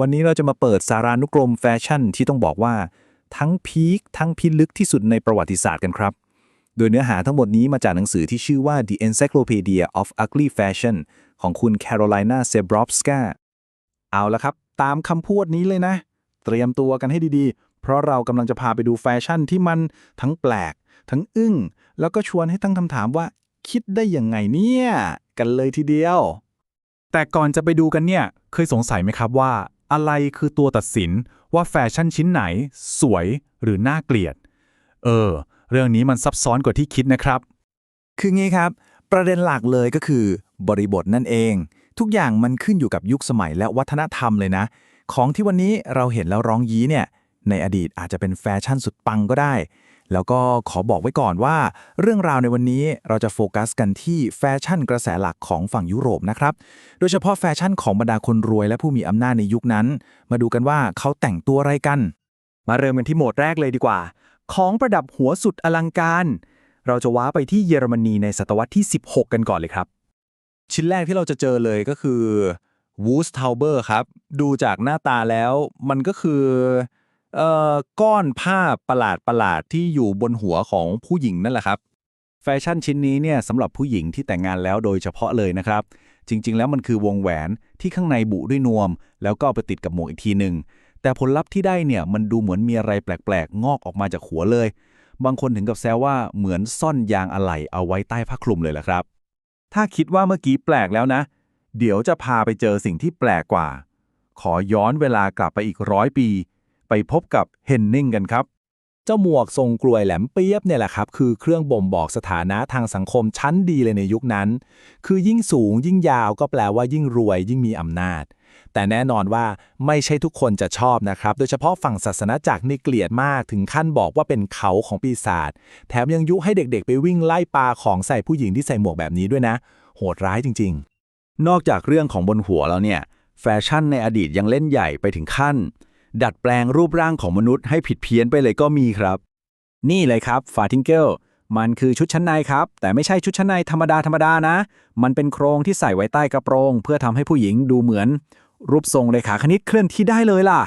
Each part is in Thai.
วันนี้เราจะมาเปิดสารานุกรมแฟชั่นที่ต้องบอกว่า ทั้งพีคทั้งพิลึกที่สุดในประวัติศาสตร์กันครับ โดยเนื้อหาทั้งหมดนี้มาจากหนังสือที่ชื่อว่า The Encyclopedia of Ugly Fashion ของคุณ Carolina Zebrowska เอาละครับ ตามคำพูดนี้เลยนะ เตรียมตัวกันให้ดีๆ เพราะเรากำลังจะพาไปดูแฟชั่นที่มันทั้งแปลก ทั้งอึ้ง แล้วก็ชวนให้ตั้งคำถามว่า คิดได้ยังไงเนี่ย กันเลยทีเดียว แต่ก่อนจะไปดูกันเนี่ย เคยสงสัยไหมครับว่า อะไรคือตัวตัดสินว่าแฟชั่นชิ้นไหน สวยหรือน่าเกลียด เออ เรื่องนี้มันซับซ้อนกว่าที่คิดนะครับ คืองี้ครับ ประเด็นหลักเลยก็คือบริบทนั่นเอง ทุกอย่างมันขึ้นอยู่กับยุคสมัยและวัฒนธรรมเลยนะ ของที่วันนี้เราเห็นแล้วร้องยี้เนี่ย ในอดีตอาจจะเป็นแฟชั่นสุดปังก็ได้ แล้วก็ขอบอกไว้ก่อนว่า เรื่องราวในวันนี้เราจะโฟกัสกันที่แฟชั่นกระแสหลักของฝั่งยุโรปนะครับ โดยเฉพาะแฟชั่นของบรรดาคนรวยและผู้มีอำนาจในยุคนั้น มาดูกันว่าเขาแต่งตัวอะไรกัน มาเริ่มกันที่โหมดแรกเลยดีกว่า ของประดับหัวสุดอลังการ เราจะว้าไปที่เยอรมนีในศตวรรษที่ 16 กันก่อนเลยครับ ชิ้นแรกที่เราจะเจอเลยก็คือ w o o s t a u b e r ครับ ดูจากหน้าตาแล้วมันก็คือ เอ่อก้อนผ้าประหลาดประหลาดๆที่อยู่บนหัวของผู้หญิงนั่นแหละครับ แฟชั่นชิ้นนี้เนี่ยสำหรับผู้หญิงที่แต่งงานแล้วโดยเฉพาะเลยนะครับ จริง ๆ แล้วมันคือวงแหวนที่ข้างในบุด้วยนวม แล้วก็ไปติดกับหมวกอีกทีหนึ่งแต่ผลลัพธ์ที่ได้เนี่ยมันดูเหมือนมีอะไรแปลกๆ งอกออกมาจากหัวเลย บางคนถึงกับแซวว่าเหมือนซ่อนยางอะไหล่เอาไว้ใต้ผ้าคลุมเลยแหละครับ ถ้าคิดว่าเมื่อกี้แปลกแล้วนะ เดี๋ยวจะพาไปเจอสิ่งที่แปลกกว่า ขอย้อนเวลากลับไปอีกร้อยปี ไปพบกับเฮนนิงกันครับ เจ้าหมวกทรงกลวยแหลมเปียบเนี่ยแหละครับ คือเครื่องบ่งบอกสถานะทางสังคมชั้นดีเลยในยุคนั้น คือยิ่งสูงยิ่งยาวก็แปลว่ายิ่งรวย ยิ่งมีอำนาจ แต่แน่นอนว่าไม่ใช่ทุกคนจะชอบนะครับ โดยเฉพาะฝั่งศาสนาจักรนี่เกลียดมากถึงขั้นบอกว่าเป็นเขาของปีศาจแถมยังยุให้เด็กๆ ไปวิ่งไล่ปลาของใส่ผู้หญิงที่ใส่หมวกแบบนี้ด้วยนะ โหดร้ายจริง ๆ นอกจากเรื่องของบนหัวแล้วเนี่ยแฟชั่นในอดีตยังเล่นใหญ่ไปถึงขั้น ดัดแปลงรูปร่างของมนุษย์ให้ผิดเพี้ยนไปเลยก็มีครับ นี่เลยครับฟาทิงเกิลมันคือชุดชั้นในครับ แต่ไม่ใช่ชุดชั้นในธรรมดาธรรมดานะ มันเป็นโครงที่ใส่ไว้ใต้กระโปรง เพื่อทำให้ผู้หญิงดูเหมือน รูปทรงเลขาคณิตเคลื่อนที่ได้เลยล่ะ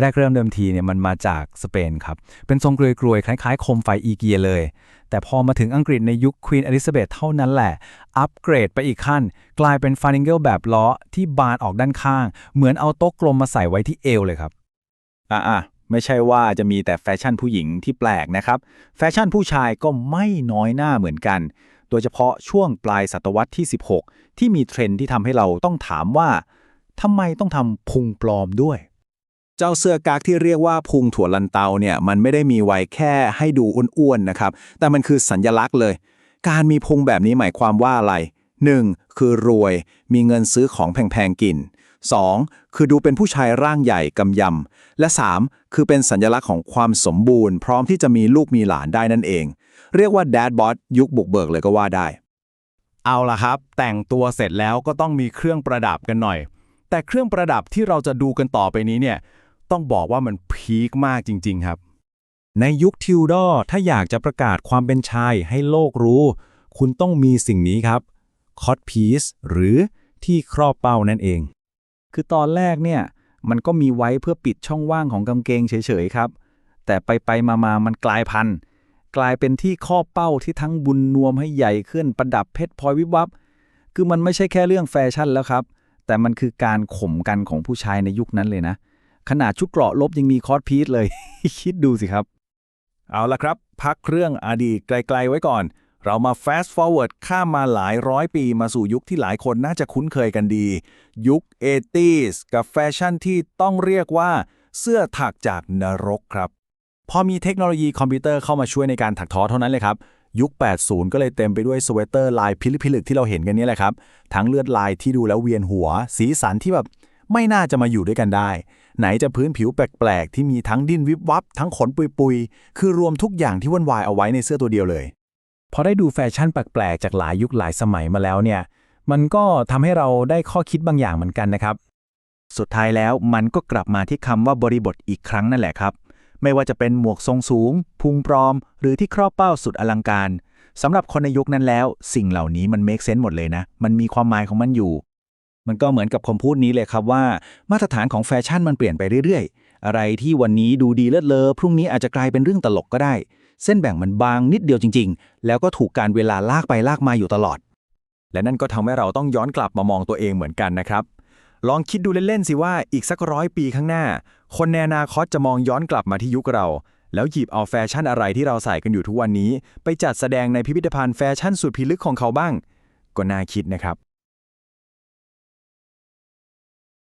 แรกเริ่มเดิมทีเนี่ยมันมาจากสเปนครับ เป็นทรงกลวยๆ คล้ายๆ โคมไฟอีเกียเลย แต่พอมาถึงอังกฤษในยุคควีนอลิซาเบธเท่านั้นแหละ อัปเกรดไปอีกขั้น กลายเป็นฟานิงเกิลแบบล้อที่บานออกด้านข้าง เหมือนเอาโต๊ะกลมมาใส่ไว้ที่เอวเลยครับ อะๆไม่ใช่ว่าจะมีแต่แฟชั่นผู้หญิงที่แปลกนะครับ แฟชั่นผู้ชายก็ไม่น้อยหน้าเหมือนกัน โดยเฉพาะช่วงปลายศตวรรษที่ 16 ที่มีเทรนด์ที่ทำให้เราต้องถามว่าทำไมต้องทำพุงปลอมด้วย เจ้าเสื้อกั๊กที่เรียกว่าพุงถั่วลันเตาเนี่ยมันไม่ได้มีไว้แค่ให้ดูอ้วนๆนะครับ แต่มันคือสัญญลักษณ์เลย การมีพุงแบบนี้หมายความว่าอะไร 1. คือรวย มีเงินซื้อของแพงๆกิน 2. คือดูเป็นผู้ชายร่างใหญ่กำยำ และ 3. คือเป็นสัญลักษณ์ของความสมบูรณ์ พร้อมที่จะมีลูกมีหลานได้นั่นเอง เรียกว่า dad bod ยุคบุกเบิกเลยก็ว่าได้ เอาล่ะครับ แต่งตัวเสร็จแล้วก็ต้องมีเครื่องประดับกันหน่อย แต่เครื่องประดับที่เราจะดูกันต่อไปนี้เนี่ยต้องบอกว่ามันพีคมากจริง ๆ ครับ ในยุคทิวดอร์ถ้าอยากจะประกาศความเป็นชายให้โลกรู้ คุณต้องมีสิ่งนี้ครับคอตพีซหรือที่ครอบเป้านั่นเอง คือตอนแรกเนี่ยมันก็มีไว้เพื่อปิดช่องว่างของกางเกงเฉยๆครับ แต่ไปไปมามามันกลายพันธุ์กลายเป็นที่ข้อเป้าที่ทั้งบุญนวมให้ใหญ่ขึ้นประดับเพชรพลอยวิบวับ คือมันไม่ใช่แค่เรื่องแฟชั่นแล้วครับ แต่มันคือการข่มกันของผู้ชายในยุคนั้นเลยนะ ขนาดชุดเกราะลบยังมีคอสพีซเลย คิดดูสิครับ เอาละครับ พักเครื่องอดีตไกลๆไว้ก่อน เรามา fast forward ข้ามมาหลายร้อยปีมาสู่ยุคที่หลายคนน่าจะคุ้นเคยกันดี ยุค 80s กับแฟชั่นที่ต้องเรียกว่า เสื้อถักจากนรกครับ พอมีเทคโนโลยีคอมพิวเตอร์เข้ามาช่วยในการถักทอเท่านั้นเลยครับยุค 80 ก็เลยเต็มไปด้วยสเวตเตอร์ลายพิลึกพิลึกที่เราเห็นกันนี้แหละครับ ทั้งเลือดลายที่ดูแล้วเวียนหัว สีสันที่แบบไม่น่าจะมาอยู่ด้วยกันได้ ไหนจะพื้นผิวแปลก ๆ ที่มีทั้งดิ้นวิบวับ ทั้งขนปุยๆ คือรวมทุกอย่างที่วุ่นวายเอาไว้ในเสื้อตัวเดียวเลย พอได้ดูแฟชั่นแปลกๆจากหลายยุคหลายสมัยมาแล้วเนี่ย มันก็ทำให้เราได้ข้อคิดบางอย่างเหมือนกันนะครับ สุดท้ายแล้วมันก็กลับมาที่คำว่าบริบทอีกครั้งนั่นแหละครับ ไม่ว่าจะเป็นหมวกทรงสูง พุงปลอม หรือที่ครอบเป้าสุดอลังการสำหรับคนในยุคนั้นแล้ว สิ่งเหล่านี้มันเมคเซนส์หมดเลยนะ มันมีความหมายของมันอยู่ มันก็เหมือนกับคำพูดนี้เลยครับว่า มาตรฐานของแฟชั่นมันเปลี่ยนไปเรื่อยๆ อะไรที่วันนี้ดูดีเลิศเลอพรุ่งนี้อาจจะกลายเป็นเรื่องตลกก็ได้ เส้นแบ่งมันบางนิดเดียวจริง ๆ แล้วก็ถูกการเวลาลากไปลากมาอยู่ตลอด และนั่นก็ทำให้เราต้องย้อนกลับมามองตัวเองเหมือนกันนะครับ ลองคิดดูเล่นๆสิว่าอีกสักร้อยปีข้างหน้า คนในอนาคตจะมองย้อนกลับมาที่ยุคเรา แล้วหยิบเอาแฟชั่นอะไรที่เราใส่กันอยู่ทุกวันนี้ ไปจัดแสดงในพิพิธภัณฑ์แฟชั่นสุดพิลึกของเขาบ้าง ก็น่าคิดนะครับ